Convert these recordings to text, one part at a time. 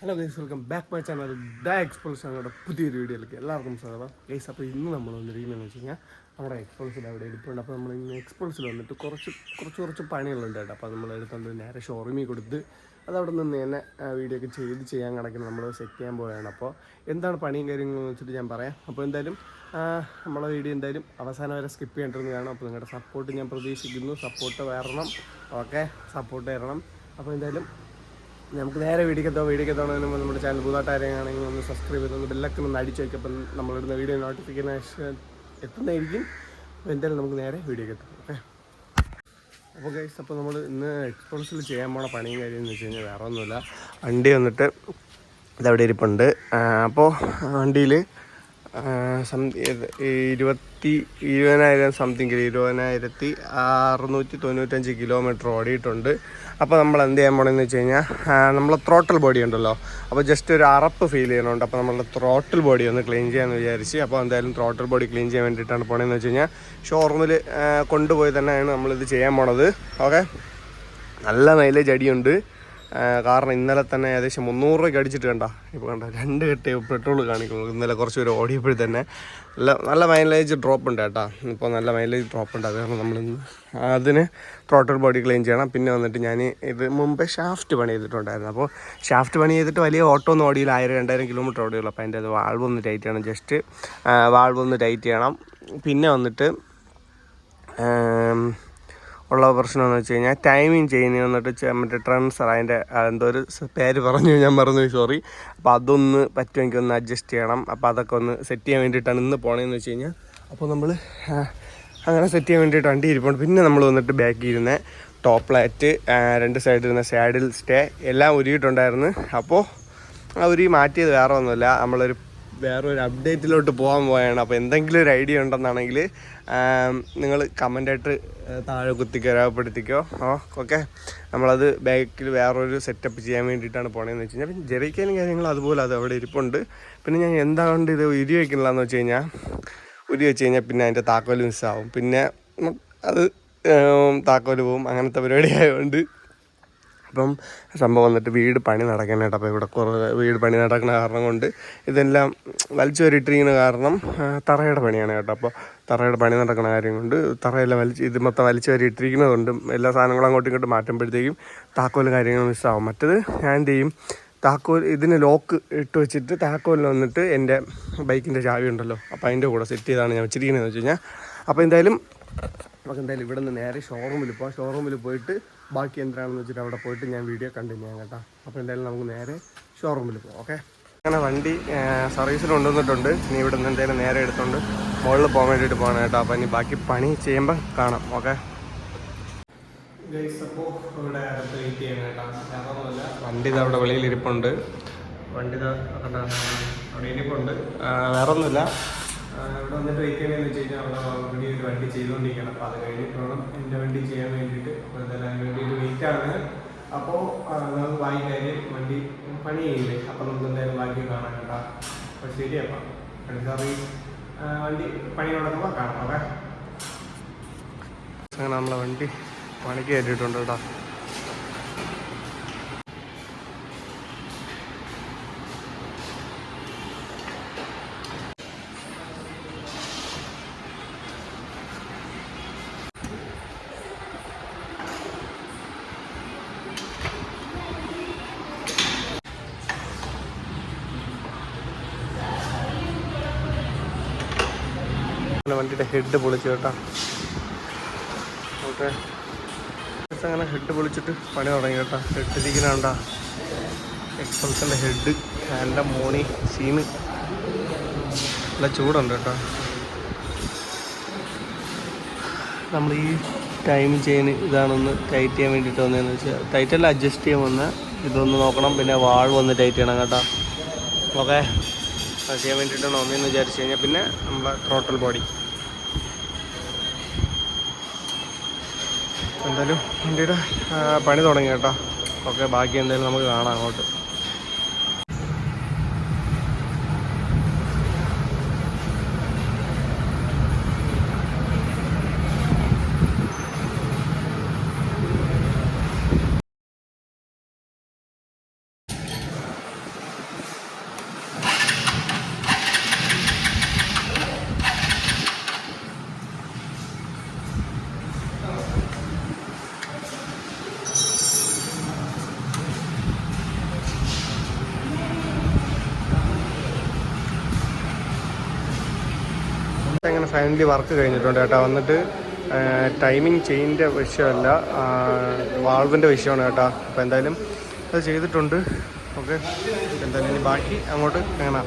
Hello guys welcome back my channel the എക്സ്പോൾസ് ഞങ്ങളുടെ പുതിയൊരു വീഡിയോയിലേക്ക് എല്ലാവർക്കും സ്വാഗതം. ഗൈസ് അപ്പോൾ ഇന്ന് നമ്മൾ വന്നിരിക്കുന്നതെന്ന് വെച്ച് കഴിഞ്ഞാൽ നമ്മുടെ എക്സ്പോൾസിൽ അവിടെ എടുപ്പുണ്ട്. അപ്പോൾ നമ്മൾ ഇന്ന് എക്സ്പോൾസിൽ വന്നിട്ട് കുറച്ച് കുറച്ച് കുറച്ച് പണികളുണ്ട് കേട്ടോ. അപ്പോൾ നമ്മൾ എടുത്തുകൊണ്ട് നേരെ ഷോറൂമിൽ കൊടുത്ത് അത് അവിടെ നിന്ന് തന്നെ വീഡിയോ ഒക്കെ ചെയ്ത് ചെയ്യാൻ കണക്കിന് നമ്മൾ സെറ്റ് ചെയ്യാൻ പോവുകയാണ്. അപ്പോൾ എന്താണ് പണിയും കാര്യങ്ങളെന്ന് വെച്ചിട്ട് ഞാൻ പറയാം. അപ്പോൾ എന്തായാലും നമ്മളെ വീഡിയോ എന്തായാലും അവസാനം വരെ സ്കിപ്പ് ചെയ്യേണ്ടിരുന്നതാണ് അപ്പോൾ നിങ്ങളുടെ സപ്പോർട്ട് ഞാൻ പ്രതീക്ഷിക്കുന്നു. സപ്പോർട്ട് വരണം ഓക്കെ സപ്പോർട്ട് തരണം. അപ്പോൾ എന്തായാലും നമുക്ക് നേരെ വീടിക്കത്തോ വീഡിയോക്കെത്തോണതിന് മുമ്പ് നമ്മുടെ ചാനൽ പുതുതായിട്ട് ആരെയാണെങ്കിൽ ഒന്ന് സബ്സ്ക്രൈബ് ചെയ്ത് ഒന്ന് ബെല്ലൊക്കെ ഒന്ന് അടിച്ചു വയ്ക്കും അപ്പം നമ്മളിടുന്ന വീഡിയോ നോട്ടിഫിക്കേഷൻ എത്തുന്നതായിരിക്കും. അപ്പോൾ എന്തായാലും നമുക്ക് നേരെ വീഡിയോ എത്താം ഓക്കെ? അപ്പോൾ ഗൈസ് അപ്പോൾ നമ്മൾ ഇന്ന് എക്സ്പോൾസിൽ ചെയ്യാൻ പോണ പണിയും കാര്യം എന്ന് വെച്ച് കഴിഞ്ഞാൽ വേറെ ഒന്നുമില്ല. വണ്ടി വന്നിട്ട് ഇതവിടെ ഇരിപ്പുണ്ട്. അപ്പോൾ വണ്ടിയിൽ ഇരുപത്തി ഇരുപതിനായിരം സംതിങ് ഇരുപതിനായിരത്തി അറുന്നൂറ്റി തൊണ്ണൂറ്റഞ്ച് കിലോമീറ്റർ ഓടിയിട്ടുണ്ട്. അപ്പോൾ നമ്മൾ എന്ത് ചെയ്യാൻ പോകണമെന്ന് വെച്ച് കഴിഞ്ഞാൽ നമ്മൾ ത്രോട്ടൽ ബോഡി ഉണ്ടല്ലോ. അപ്പോൾ ജസ്റ്റ് ഒരു അറപ്പ് ഫീൽ ചെയ്യുന്നുണ്ട്. അപ്പോൾ നമ്മളുടെ ത്രോട്ടൽ ബോഡി ഒന്ന് ക്ലീൻ ചെയ്യാമെന്ന് വിചാരിച്ച് അപ്പോൾ എന്തായാലും ത്രോട്ടൽ ബോഡി ക്ലീൻ ചെയ്യാൻ വേണ്ടിയിട്ടാണ് പോണതെന്ന് വെച്ച് കഴിഞ്ഞാൽ ഷോറൂമിൽ കൊണ്ടുപോയി തന്നെയാണ് നമ്മളിത് ചെയ്യാൻ പോണത്. ഓക്കെ നല്ല മൈലേജ് അടിയുണ്ട്. കാരണം ഇന്നലെ തന്നെ ഏകദേശം മുന്നൂറ് രൂപയ്ക്ക് അടിച്ചിട്ട് കണ്ട. ഇപ്പോൾ കണ്ട രണ്ട് കെട്ടി പെട്രോൾ കാണിക്കുന്നു. ഇന്നലെ കുറച്ച് പേര് ഓടിയപ്പോഴേ തന്നെ നല്ല നല്ല മൈലേജ് ഡ്രോപ്പ് ഉണ്ട് കേട്ടോ. ഇപ്പോൾ നല്ല മൈലേജ് ഡ്രോപ്പ് ഉണ്ട്. അത് കാരണം നമ്മളിന്ന് അതിന് ടോട്ടൽ ബോഡി ക്ലീൻ ചെയ്യണം. പിന്നെ വന്നിട്ട് ഞാൻ ഇത് മുമ്പേ ഷാഫ്റ്റ് പണി ചെയ്തിട്ടുണ്ടായിരുന്നു. അപ്പോൾ ഷാഫ്റ്റ് പണി ചെയ്തിട്ട് വലിയ ഓട്ടോ ഒന്നും ഓടിയില്ല. ആയിരം രണ്ടായിരം കിലോമീറ്റർ ഓടിയുള്ളൂ. അപ്പോൾ അതിന്റെ അത് വാൾവ് ഒന്ന് ടൈറ്റ് ചെയ്യണം. ജസ്റ്റ് വാൾവ് ഒന്ന് ടൈറ്റ് ചെയ്യണം. പിന്നെ വന്നിട്ട് ഉള്ള പ്രശ്നം എന്ന് വെച്ച് കഴിഞ്ഞാൽ ടൈമിങ് ചെയ്യുന്ന വന്നിട്ട് ചെ- മറ്റേ ട്രാൻസ്ഫർ അതിന്റെ എന്തോ ഒരു പേര് പറഞ്ഞു ഞാൻ മറന്നു സോറി അപ്പോൾ അതൊന്ന് പറ്റുമെങ്കിൽ ഒന്ന് അഡ്ജസ്റ്റ് ചെയ്യണം. അപ്പോൾ അതൊക്കെ ഒന്ന് സെറ്റ് ചെയ്യാൻ വേണ്ടിയിട്ടാണ് ഇന്ന് പോണതെന്ന് വെച്ച് കഴിഞ്ഞാൽ അപ്പോൾ നമ്മൾ അങ്ങനെ സെറ്റ് ചെയ്യാൻ വേണ്ടിയിട്ട് വണ്ടി പിന്നെ നമ്മൾ വന്നിട്ട് ബാക്ക് ഇരുന്ന ടോപ്പ് ലൈറ്റ് രണ്ട് സൈഡിൽ ഇരുന്ന സാഡിൽ സ്റ്റേ എല്ലാം ഉരുകിയിട്ടുണ്ടായിരുന്നു അപ്പോൾ ഉരുകി മാറ്റിയത് വേറെ ഒന്നുമില്ല. നമ്മളൊരു വേറെ ഒരു അപ്ഡേറ്റിലോട്ട് പോകാൻ പോയാണ് അപ്പോൾ എന്തെങ്കിലും ഒരു ഐഡിയ ഉണ്ടെന്നാണെങ്കിൽ നിങ്ങൾ കമന്റായിട്ട് താഴെ കുത്തിക്കോ രേഖപ്പെടുത്തിക്കോ ഓ ഓക്കെ. നമ്മളത് ബാക്കിൽ വേറൊരു സെറ്റപ്പ് ചെയ്യാൻ വേണ്ടിയിട്ടാണ് പോണതെന്ന് വെച്ച് കഴിഞ്ഞാൽ പിന്നെ ജെറിക്കാനും കാര്യങ്ങൾ അതുപോലെ അത് അവിടെ ഇരിപ്പുണ്ട്. പിന്നെ ഞാൻ എന്താണ്ട് ഇത് ഉരി വയ്ക്കുന്നില്ലെന്ന് വെച്ച് കഴിഞ്ഞാൽ ഉരി വെച്ച് കഴിഞ്ഞാൽ പിന്നെ അതിന്റെ താക്കോൽ മിസ്സാവും പിന്നെ അത് താക്കോൽ പോവും. അങ്ങനത്തെ പരിപാടി ആയതുകൊണ്ട് അപ്പം സംഭവം വന്നിട്ട് വീട് പണി നടക്കാനായിട്ട് അപ്പോൾ ഇവിടെ കുറേ വീട് പണി നടക്കുന്ന കാരണം കൊണ്ട് ഇതെല്ലാം വലിച്ചു വരിട്ടിരിക്കുന്ന കാരണം തറയുടെ പണിയാണ് കേട്ടോ. അപ്പോൾ തറയുടെ പണി നടക്കുന്ന കാര്യം കൊണ്ട് തറയെല്ലാം വലിച്ച് ഇത് മൊത്തം വലിച്ചു വരിട്ടിരിക്കുന്നതുകൊണ്ടും എല്ലാ സാധനങ്ങളും അങ്ങോട്ടും ഇങ്ങോട്ടും മാറ്റുമ്പോഴത്തേക്കും താക്കോലും കാര്യങ്ങളും മിസ്സാവും. മറ്റത് ഞാൻ എന്ത് ചെയ്യും? താക്കോൽ ഇതിന് ലോക്ക് ഇട്ട് വെച്ചിട്ട് താക്കോലിൽ വന്നിട്ട് എന്റെ ബൈക്കിന്റെ ചാവി ഉണ്ടല്ലോ അപ്പോൾ അതിന്റെ കൂടെ സെറ്റ് ചെയ്താണ് ഞാൻ വെച്ചിരിക്കുന്നത് വെച്ച് കഴിഞ്ഞാൽ. അപ്പോൾ എന്തായാലും നമുക്ക് എന്തായാലും ഇവിടെ നിന്ന് നേരെ ഷോറൂമിൽ പോകാം ഷോറൂമിൽ പോയിട്ട് ബാക്കി എന്തിനാണെന്ന് വെച്ചിട്ട് അവിടെ പോയിട്ട് ഞാൻ വീഡിയോ കണ്ടിന്യൂ ചെയ്യാം കേട്ടോ. അപ്പോൾ എന്തായാലും നമുക്ക് നേരെ ഷോറൂമിൽ പോകാം ഓക്കെ അങ്ങനെ വണ്ടി സർവീസിൽ കൊണ്ടുവന്നിട്ടുണ്ട്. ഇനി ഇവിടെ നിന്ന് എന്തായാലും നേരെ എടുത്തുകൊണ്ട് മുകളിൽ പോകാൻ വേണ്ടിയിട്ട് പോകണം കേട്ടോ. അപ്പോൾ ഇനി ബാക്കി പണി ചെയ്യുമ്പോൾ കാണാം ഓക്കെ അപ്പോൾ ഇവിടെ അടുത്ത് വെയിറ്റ് ചെയ്യണം കേട്ടോ. വേറൊന്നുമില്ല. വണ്ടി ഇത് അവിടെ വെളിയിൽ ഇരിപ്പുണ്ട്. വണ്ടി ഇതാ? അവിടെ ഇരിപ്പുണ്ട്. വേറൊന്നുമില്ല. ഇവിടെ വന്നിട്ട് വെയിറ്റ് ചെയ്യണമെന്ന് വെച്ച് കഴിഞ്ഞാൽ അവിടെ ഓൾറെഡി ഒരു വണ്ടി ചെയ്തുകൊണ്ടിരിക്കണം അപ്പോൾ അത് കഴിഞ്ഞിട്ട് വേണം എന്റെ വണ്ടി ചെയ്യാൻ വേണ്ടിയിട്ട്. അപ്പോൾ എന്തായാലും അതിന് വേണ്ടിയിട്ട് വെയിറ്റ് ആണ്. അപ്പോൾ നമുക്ക് ബാക്കി കാര്യം വണ്ടി പണി ചെയ്യില്ലേ അപ്പോൾ നമുക്ക് എന്തായാലും ബാക്കി കാണാൻ കേട്ടോ. അപ്പോൾ ശരി അപ്പം. സർവീസ് വണ്ടി പണി നടക്കുമ്പോൾ കാണാം. അങ്ങനെ നമ്മളെ വണ്ടി പണിക്ക് കയറ്റിയിട്ടുണ്ട് കേട്ടോ. വണ്ടിയുടെ ഹെഡ് പൊളിച്ചു കേട്ടോ. ഓക്കെ. അങ്ങനെ ഹെഡ് പൊളിച്ചിട്ട് പണി തുടങ്ങി കേട്ടോ. ഹെഡ് ഇരിക്കുന്നുണ്ടാ എക്സ്പൾസിന്റെ ഹെഡ് എന്റെ മോണി സീന് നല്ല ചൂടുണ്ട് കേട്ടോ. നമ്മൾ ഈ ടൈം ചെയിൻ ഇതാണൊന്ന് ടൈറ്റ് ചെയ്യാൻ വേണ്ടിയിട്ട് വന്നതെന്ന് വെച്ചാൽ ടൈറ്റെല്ലാം അഡ്ജസ്റ്റ് ചെയ്യാൻ വന്ന്. ഇതൊന്ന് നോക്കണം. പിന്നെ വാൾ വന്ന് ടൈറ്റ് ചെയ്യണം കേട്ടോ. ഓക്കെ ചെയ്യാൻ വേണ്ടിയിട്ടാണ് ഒന്നേന്ന് വിചാരിച്ചു കഴിഞ്ഞാൽ പിന്നെ നമ്മളെ ടോട്ടൽ ബോഡി എന്തായാലും വണ്ടിയുടെ പണി തുടങ്ങി കേട്ടോ. ഓക്കെ ബാക്കി എന്തായാലും നമുക്ക് കാണാം അങ്ങോട്ട്. അങ്ങനെ ഫൈനലി വർക്ക് കഴിഞ്ഞിട്ടുണ്ട് കേട്ടോ. വന്നിട്ട് ടൈമിംഗ് ചെയിന്റെ വിഷയമല്ല വാൾവിന്റെ വിഷയമാണ് കേട്ടോ. അപ്പോൾ എന്തായാലും അത് ചെയ്തിട്ടുണ്ട്. ഓക്കെ. എന്തായാലും ഇനി ബാക്കി അങ്ങോട്ട് കാണാം.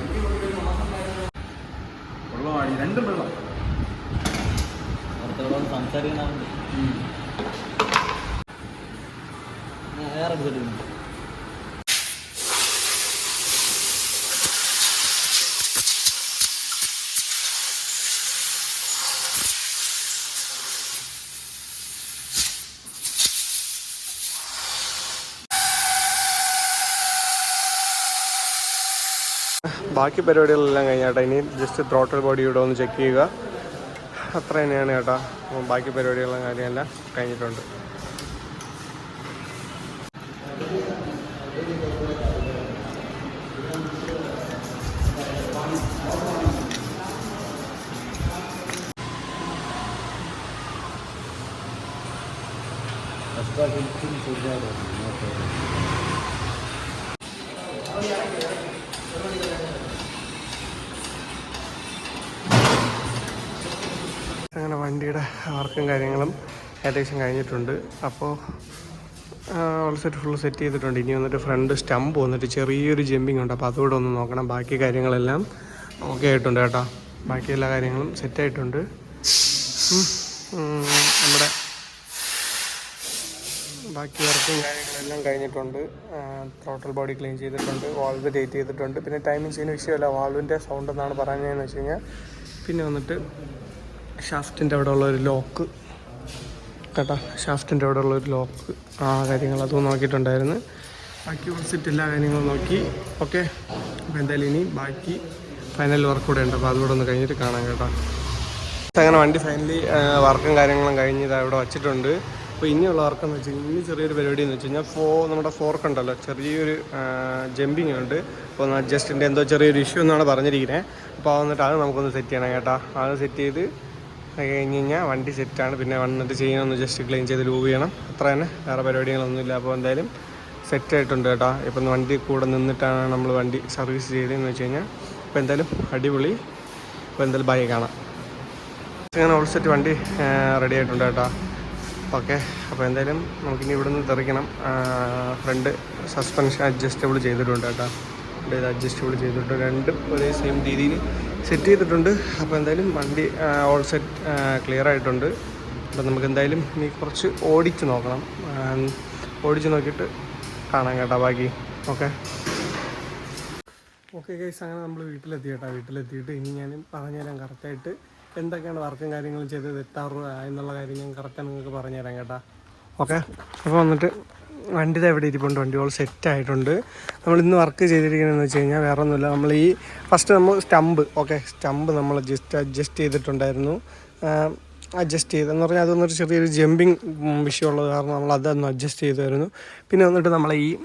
സംസാരിക്കുന്ന രണ്ടും വെള്ളം. വേറെ ബാക്കി പരിപാടികളെല്ലാം കഴിഞ്ഞാട്ടോ ഇനി ജസ്റ്റ് ത്രോട്ടൽ ബോഡി ഇവിടെ ഒന്ന് ചെക്ക് ചെയ്യുക. അത്ര തന്നെയാണ് കേട്ടോ ബാക്കി പരിപാടികളും കാര്യമെല്ലാം കഴിഞ്ഞിട്ടുണ്ട്. അങ്ങനെ വണ്ടിയുടെ വർക്കും കാര്യങ്ങളും ഏകദേശം കഴിഞ്ഞിട്ടുണ്ട്. അപ്പോൾ ഓൾ സെറ്റ് ഫുൾ സെറ്റ് ചെയ്തിട്ടുണ്ട്. ഇനി വന്നിട്ട് ഫ്രണ്ട് സ്റ്റമ്പ് വന്നിട്ട് ചെറിയൊരു ജമ്പിങ് ഉണ്ട്. അപ്പോൾ അതുകൂടെ ഒന്ന് നോക്കണം. ബാക്കി കാര്യങ്ങളെല്ലാം ഓക്കെ ആയിട്ടുണ്ട് കേട്ടോ. ബാക്കി എല്ലാ കാര്യങ്ങളും സെറ്റായിട്ടുണ്ട് നമ്മുടെ ബാക്കി വർക്കും കാര്യങ്ങളെല്ലാം കഴിഞ്ഞിട്ടുണ്ട്. ടോട്ടൽ ബോഡി ക്ലീൻ ചെയ്തിട്ടുണ്ട്. വാൾവ് ഡേറ്റ് ചെയ്തിട്ടുണ്ട്. പിന്നെ ചെയ്യുന്ന വിഷയമല്ല. വാൾവിന്റെ സൗണ്ട് എന്നാണ് പറഞ്ഞതെന്ന് വെച്ച് കഴിഞ്ഞാൽ പിന്നെ വന്നിട്ട് ഷാഫ്റ്റിന്റെ അവിടെ ഉള്ള ഒരു ലോക്ക്. കേട്ടോ ഷാഫ്റ്റിന്റെ അവിടെ ഉള്ള ഒരു ലോക്ക്. ആ കാര്യങ്ങൾ അതും നോക്കിയിട്ടുണ്ടായിരുന്നു. ബാക്കി ഓപ്പോസിറ്റ് എല്ലാ കാര്യങ്ങളും നോക്കി. ഓക്കെ അപ്പോൾ എന്തായാലും ഇനി ബാക്കി ഫൈനൽ വർക്ക് കൂടെ ഉണ്ട്. അപ്പോൾ അതുകൂടെ ഒന്ന് കഴിഞ്ഞിട്ട് കാണാം കേട്ടോ. അങ്ങനെ വണ്ടി ഫൈനലി വർക്കും കാര്യങ്ങളും കഴിഞ്ഞ് ഇത് അവിടെ വച്ചിട്ടുണ്ട്. അപ്പോൾ ഇനിയുള്ള വർക്ക് എന്ന് വെച്ച് കഴിഞ്ഞാൽ ഇനി ചെറിയൊരു പരിപാടി എന്ന് വെച്ച് കഴിഞ്ഞാൽ ഫോ നമ്മുടെ ഫോർക്ക് ഉണ്ടല്ലോ ചെറിയൊരു ജമ്പിങ് ഉണ്ട്. അപ്പോൾ ഒന്ന് അഡ്ജസ്റ്റിന്റെ എന്തോ ചെറിയൊരു ഇഷ്യൂ എന്നാണ് പറഞ്ഞിരിക്കുന്നത് അപ്പോൾ വന്നിട്ട് അത് നമുക്കൊന്ന് സെറ്റ് ചെയ്യണം കേട്ടോ. അത് സെറ്റ് ചെയ്ത് അത് കഴിഞ്ഞ് കഴിഞ്ഞാൽ വണ്ടി സെറ്റാണ്. പിന്നെ വന്നിട്ട് ചെയ്യണമെന്ന് ജസ്റ്റ് ക്ലീൻ ചെയ്ത് ലൂവ് ചെയ്യണം. അത്ര തന്നെ. വേറെ പരിപാടികളൊന്നുമില്ല അപ്പോൾ എന്തായാലും സെറ്റ് ആയിട്ടുണ്ട് കേട്ടോ. ഇപ്പം വണ്ടി കൂടെ നിന്നിട്ടാണ് നമ്മൾ വണ്ടി സർവീസ് ചെയ്തതെന്ന് വെച്ച് കഴിഞ്ഞാൽ അപ്പോൾ എന്തായാലും അടിപൊളി. അപ്പോൾ എന്തായാലും ബൈ കാണാം. അങ്ങനെ ഓൾ സെറ്റ് വണ്ടി റെഡി ആയിട്ടുണ്ട് കേട്ടോ. ഓക്കെ. അപ്പോൾ എന്തായാലും നമുക്കിനി ഇവിടെ നിന്ന് തെറിക്കണം ഫ്രണ്ട് സസ്പെൻഷൻ അഡ്ജസ്റ്റബിൾ ചെയ്തിട്ടുണ്ട് കേട്ടോ. അഡ്ജസ്റ്റബിൾ ചെയ്തിട്ടുണ്ട്. രണ്ടും ഒരേ സെയിം രീതിയിൽ സെറ്റ് ചെയ്തിട്ടുണ്ട്. അപ്പോൾ എന്തായാലും വണ്ടി ഓൾ സെറ്റ് ക്ലിയർ ആയിട്ടുണ്ട്. അപ്പോൾ നമുക്ക് എന്തായാലും ഇനി കുറച്ച് ഓടിച്ച് നോക്കണം. ഓടിച്ച് നോക്കിയിട്ട് കാണാം കേട്ടോ ബാക്കി. ഓക്കെ? ഓക്കെ ഗൈസ് അങ്ങനെ നമ്മൾ വീട്ടിലെത്തി കേട്ടോ. വീട്ടിലെത്തിയിട്ട് ഇനി ഞാൻ പറഞ്ഞുതരാം കറക്റ്റായിട്ട് എന്തൊക്കെയാണ് വർക്കും കാര്യങ്ങളും ചെയ്തത് എത്താറ് എന്നുള്ള കാര്യം ഞാൻ കറക്റ്റ് നിങ്ങൾക്ക് പറഞ്ഞുതരാം കേട്ടോ. ഓക്കെ? അപ്പോൾ വന്നിട്ട് വണ്ടി എവിടെ ഇരിപ്പുണ്ട്. വണ്ടി ഓൾ സെറ്റ് ആയിട്ടുണ്ട്. നമ്മൾ ഇന്ന് വർക്ക് ചെയ്തിരിക്കുന്നതെന്ന് വെച്ച് കഴിഞ്ഞാൽ വേറെ ഒന്നുമില്ല നമ്മൾ ഈ ഫസ്റ്റ് നമ്മൾ സ്റ്റമ്പ് ഓക്കെ സ്റ്റമ്പ് നമ്മൾ ജസ്റ്റ് അഡ്ജസ്റ്റ് ചെയ്തിട്ടുണ്ടായിരുന്നു. അഡ്ജസ്റ്റ് ചെയ്തെന്ന് പറഞ്ഞാൽ അതൊന്നൊരു ചെറിയൊരു ജമ്പിങ് വിഷയമുള്ളത് കാരണം നമ്മൾ അതൊന്ന് അഡ്ജസ്റ്റ് ചെയ്തായിരുന്നു. പിന്നെ വന്നിട്ട് നമ്മൾ ഈ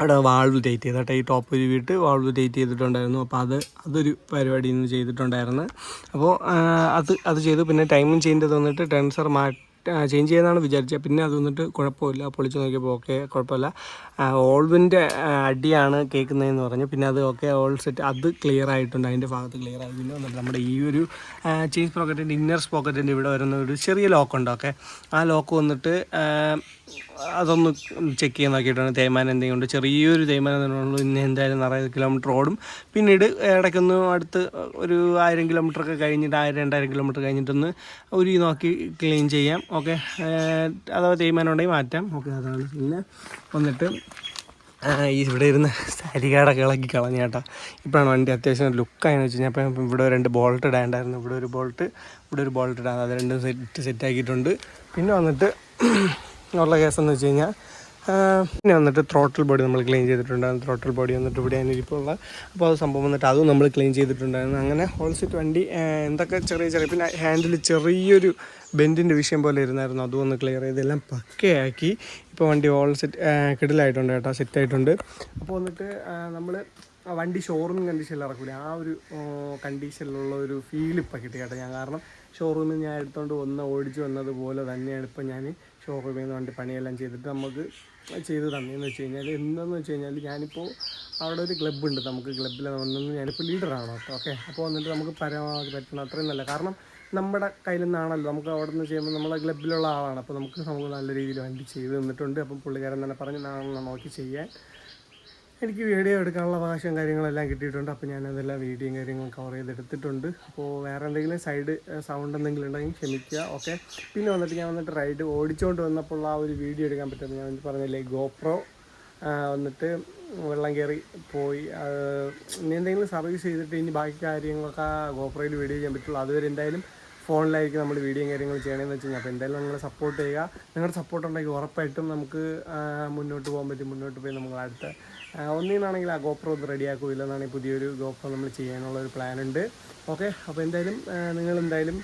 അവിടെ വാൾവ് ടൈറ്റ് ചെയ്ത് കേട്ടോ. ഈ ടോപ്പ് ഉരുവിട്ട് വാൾവ് ടൈറ്റ് ചെയ്തിട്ടുണ്ടായിരുന്നു. അപ്പോൾ അത് അതൊരു പരിപാടി ഇന്ന് ചെയ്തിട്ടുണ്ടായിരുന്നു. അപ്പോൾ അത് അത് ചെയ്തു. പിന്നെ ടൈമിങ് ചെയ്യേണ്ടത് വന്നിട്ട് ടെൻസർ മാറ്റി ചേഞ്ച് ചെയ്യുന്നതാണ് വിചാരിച്ചത്. പിന്നെ അത് വന്നിട്ട് കുഴപ്പമില്ല. പൊളിച്ച് നോക്കിയപ്പോൾ ഓക്കെ കുഴപ്പമില്ല. ഓൾവിന്റെ അടിയാണ് കേൾക്കുന്നതെന്ന് പറഞ്ഞു. പിന്നെ അത് ഓക്കെ ഓൾ സെറ്റ് അത് ക്ലിയർ ആയിട്ടുണ്ട്. അതിന്റെ ഭാഗത്ത് ക്ലിയർ ആയി. പിന്നെ വന്നിട്ട് നമ്മുടെ ഈ ഒരു ചേഞ്ച് പോക്കറ്റിന്റെ ഇന്നർ പോക്കറ്റിന്റെ ഇവിടെ വരുന്ന ഒരു ചെറിയ ലോക്ക് ഉണ്ട്. ഓക്കെ ആ ലോക്ക് വന്നിട്ട് അതൊന്ന് ചെക്ക് ചെയ്യാൻ നോക്കിയിട്ടാണ് തേയ്മാനം എന്തെങ്കിലും ഉണ്ട്. ചെറിയൊരു തേയ്മാനം തന്നെ ഇന്ന് എന്തായാലും നിറയെ കിലോമീറ്റർ ഓടും. പിന്നീട് ഇടയ്ക്കൊന്ന് അടുത്ത് ഒരു ആയിരം കിലോമീറ്റർ ഒക്കെ കഴിഞ്ഞിട്ട് ആയിരം രണ്ടായിരം കിലോമീറ്റർ കഴിഞ്ഞിട്ടൊന്ന് ഒരു നോക്കി ക്ലീൻ ചെയ്യാം. ഓക്കെ അഥവാ തേയ്മാനം ഉണ്ടെങ്കിൽ മാറ്റാം. ഓക്കെ അതാണ്. പിന്നെ വന്നിട്ട് ഈ ഇവിടെ ഇരുന്ന് സരികാടൊക്കെ ഇളക്കി കളഞ്ഞ കേട്ടോ. ഇപ്പോഴാണ് വണ്ടി അത്യാവശ്യം ലുക്കായെന്ന് വെച്ച് കഴിഞ്ഞാൽ അപ്പം ഇവിടെ രണ്ട് ബോൾട്ട് ഇടാണ്ടായിരുന്നു. ഇവിടെ ഒരു ബോൾട്ട് ഇവിടെ ഒരു ബോൾട്ട് ഇടാൻ. അത് രണ്ടും സെറ്റ് സെറ്റ് ആക്കിയിട്ടുണ്ട്. പിന്നെ വന്നിട്ട് ഉള്ള എന്ന് വെച്ച് കഴിഞ്ഞാൽ പിന്നെ വന്നിട്ട് ത്രോട്ടിൽ ബോഡി നമ്മൾ ക്ലീൻ ചെയ്തിട്ടുണ്ടായിരുന്നു. ത്രോട്ടിൽ ബോഡി വന്നിട്ട് ഇവിടെ ഇരിപ്പുള്ള അപ്പോൾ അത് സംഭവം വന്നിട്ട് അതും നമ്മൾ ക്ലീൻ ചെയ്തിട്ടുണ്ടായിരുന്നു. അങ്ങനെ ഹോൾ സെറ്റ് വണ്ടി എന്തൊക്കെ ചെറിയ ചെറിയ പിന്നെ ഹാൻഡിൽ ചെറിയൊരു ബെൻഡിന്റെ വിഷയം പോലെ ഇരുന്നായിരുന്നു. അതും ഒന്ന് ക്ലിയർ ചെയ്ത് എല്ലാം പക്കയാക്കി. ഇപ്പോൾ വണ്ടി ഓൾ സെറ്റ് കിടിലായിട്ടുണ്ട് കേട്ടോ സെറ്റ് ആയിട്ടുണ്ട്. അപ്പോൾ വന്നിട്ട് നമ്മൾ വണ്ടി ഷോറൂം കണ്ടീഷനിൽ ഇറക്കില്ല ആ ഒരു കണ്ടീഷനിലുള്ള ഒരു ഫീൽ ഇപ്പം കിട്ടി കേട്ടോ ഞാൻ. കാരണം ഷോറൂമിൽ ഞാൻ എടുത്തുകൊണ്ട് വന്ന് ഓടിച്ചു വന്നതുപോലെ തന്നെയാണ് ഇപ്പം ഞാൻ ഷോറൂമിൽ നിന്ന് വണ്ടി പണിയെല്ലാം ചെയ്തിട്ട് നമുക്ക് ചെയ്ത് തന്നെയെന്ന് വെച്ച് കഴിഞ്ഞാൽ എന്തെന്ന് വെച്ച് കഴിഞ്ഞാൽ ഞാനിപ്പോൾ അവിടെ ഒരു ക്ലബ്ബ് ഉണ്ട്. നമുക്ക് ക്ലബ്ബിൽ വന്നു ഞാനിപ്പോൾ ലീഡറാണ് കേട്ടോ ഓക്കെ അപ്പോൾ വന്നിട്ട് നമുക്ക് പരമാവധി പറ്റണം അത്രയും നല്ല കാരണം നമ്മുടെ കയ്യിൽ നിന്നാണല്ലോ. നമുക്ക് അവിടെ നിന്ന് ചെയ്യുമ്പോൾ നമ്മളെ ക്ലബ്ബിലുള്ള ആളാണ്. അപ്പോൾ നമുക്ക് നമുക്ക് നല്ല രീതിയിൽ വണ്ടി ചെയ്ത് തന്നിട്ടുണ്ട്. അപ്പം പുള്ളിക്കാരൻ തന്നെ പറഞ്ഞ് നാളെ നോക്കി ചെയ്യാൻ. എനിക്ക് വീഡിയോ എടുക്കാനുള്ള അവകാശം കാര്യങ്ങളെല്ലാം കിട്ടിയിട്ടുണ്ട്. അപ്പോൾ ഞാൻ അതെല്ലാം വീഡിയോയും കാര്യങ്ങളും കവർ ചെയ്തെടുത്തിട്ടുണ്ട്. അപ്പോൾ വേറെ എന്തെങ്കിലും സൈഡ് സൗണ്ട് എന്തെങ്കിലും ഉണ്ടെങ്കിൽ ക്ഷമിക്കുക ഓക്കെ പിന്നെ വന്നിട്ട് ഞാൻ വന്നിട്ട് റൈഡ് ഓടിച്ചുകൊണ്ട് വന്നപ്പോൾ ആ ഒരു വീഡിയോ എടുക്കാൻ പറ്റുന്നത് ഞാൻ പറഞ്ഞില്ലേ ഗോപ്രോ വന്നിട്ട് വെള്ളം കയറി പോയി. ഇനി എന്തെങ്കിലും സർവീസ് ചെയ്തിട്ട് ഇനി ബാക്കി കാര്യങ്ങളൊക്കെ ഗോപ്രോയിൽ വീഡിയോ ചെയ്യാൻ പറ്റുള്ളൂ. അതുവരെ എന്തായാലും ഫോണിലായിരിക്കും നമ്മൾ വീഡിയോയും കാര്യങ്ങളും ചെയ്യണമെന്ന് വെച്ച് കഴിഞ്ഞാൽ അപ്പോൾ എന്തായാലും നിങ്ങൾ സപ്പോർട്ട് ചെയ്യുക. നിങ്ങളുടെ സപ്പോർട്ട് ഉണ്ടെങ്കിൽ ഉറപ്പായിട്ടും നമുക്ക് മുന്നോട്ട് പോകാൻ പറ്റും. മുന്നോട്ട് പോയി നമുക്ക് അടുത്ത ഒന്നിനാണെങ്കിൽ ആ ഗോപ്രോ ഒന്ന് റെഡിയാക്കും ഇല്ലെന്നാണെങ്കിൽ പുതിയൊരു ഗോപ്രോ നമ്മൾ ചെയ്യാനുള്ള ഒരു പ്ലാൻ ഉണ്ട്. ഓക്കെ അപ്പോൾ എന്തായാലും നിങ്ങൾ എന്തായാലും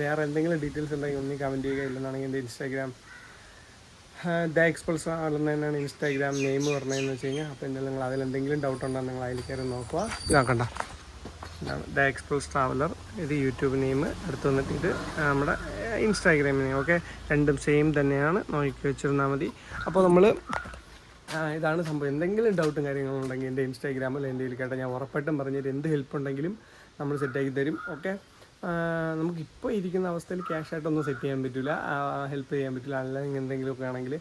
വേറെ എന്തെങ്കിലും ഡീറ്റെയിൽസ് ഉണ്ടെങ്കിൽ ഒന്നും കമന്റ് ചെയ്യുക. ഇല്ലെന്നാണെങ്കിൽ എന്റെ ഇൻസ്റ്റാഗ്രാം ദ എക്സ്പൾസ് ആണെന്ന് തന്നെയാണ് ഇൻസ്റ്റാഗ്രാം നെയിം പറഞ്ഞതെന്ന് വെച്ച് കഴിഞ്ഞാൽ അപ്പോൾ എന്തായാലും നിങ്ങൾ അതിലെന്തെങ്കിലും ഡൗട്ട് ഉണ്ടെങ്കിൽ നിങ്ങൾ അതിൽ കയറി നോക്കുക. ഇതാക്കണ്ട ഇതാണ്. ദ എക്സ്പ്രസ് ട്രാവലർ ഇത് യൂട്യൂബ് നെയിം അടുത്ത് വന്നിട്ട് ഇത് നമ്മുടെ ഇൻസ്റ്റാഗ്രാം നെയിം ഓക്കെ രണ്ടും സെയിം തന്നെയാണ്. നോക്കി വെച്ചിരുന്നാൽ മതി. അപ്പോൾ നമ്മൾ ഇതാണ് സംഭവം. എന്തെങ്കിലും ഡൗട്ടും കാര്യങ്ങളും ഉണ്ടെങ്കിൽ എന്റെ ഇൻസ്റ്റാഗ്രാമിൽ എന്റെ ഇതിൽ കേട്ടാൽ ഞാൻ ഉറപ്പായിട്ടും പറഞ്ഞിട്ട് എന്ത് ഹെൽപ്പ് ഉണ്ടെങ്കിലും നമ്മൾ സെറ്റാക്കി തരും ഓക്കെ നമുക്കിപ്പോൾ ഇരിക്കുന്ന അവസ്ഥയിൽ ക്യാഷ് ആയിട്ടൊന്നും സെറ്റ് ചെയ്യാൻ പറ്റില്ല ഹെൽപ്പ് ചെയ്യാൻ പറ്റില്ല അല്ലെങ്കിൽ എന്തെങ്കിലുമൊക്കെ ആണെങ്കിൽ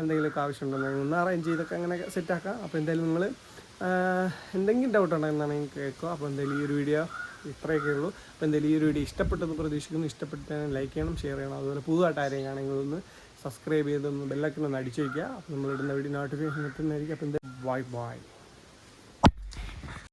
എന്തെങ്കിലുമൊക്കെ ആവശ്യമുണ്ടെങ്കിൽ ഒന്ന് അറേഞ്ച് ചെയ്തൊക്കെ അങ്ങനെ സെറ്റാക്കാം അപ്പോൾ എന്തായാലും നിങ്ങൾ എന്തെങ്കിലും ഡൗട്ട് ഉണ്ടെന്നാണെങ്കിൽ കേൾക്കുക. അപ്പോൾ എന്തായാലും ഈ ഒരു വീഡിയോ ഇത്രയൊക്കെ ഉള്ളൂ. അപ്പോൾ എന്തായാലും ഈ ഒരു വീഡിയോ ഇഷ്ടപ്പെട്ടെന്ന് പ്രതീക്ഷിക്കുന്നു. ഇഷ്ടപ്പെട്ടാൽ ലൈക്ക് ചെയ്യണം ഷെയർ ചെയ്യണം. അതുപോലെ പുതുതായിട്ട് ആരെയും ആണെങ്കിൽ ഒന്ന് സബ്സ്ക്രൈബ് ചെയ്തൊന്ന് ബെല്ലൊക്കെ ഒന്ന് അടിച്ചു വയ്ക്കുക അപ്പോൾ നമ്മളിടുന്ന വീഡിയോ നോട്ടിഫിക്കേഷൻ എത്തുന്നതായിരിക്കും അപ്പോൾ എന്തായാലും ബൈ ബൈ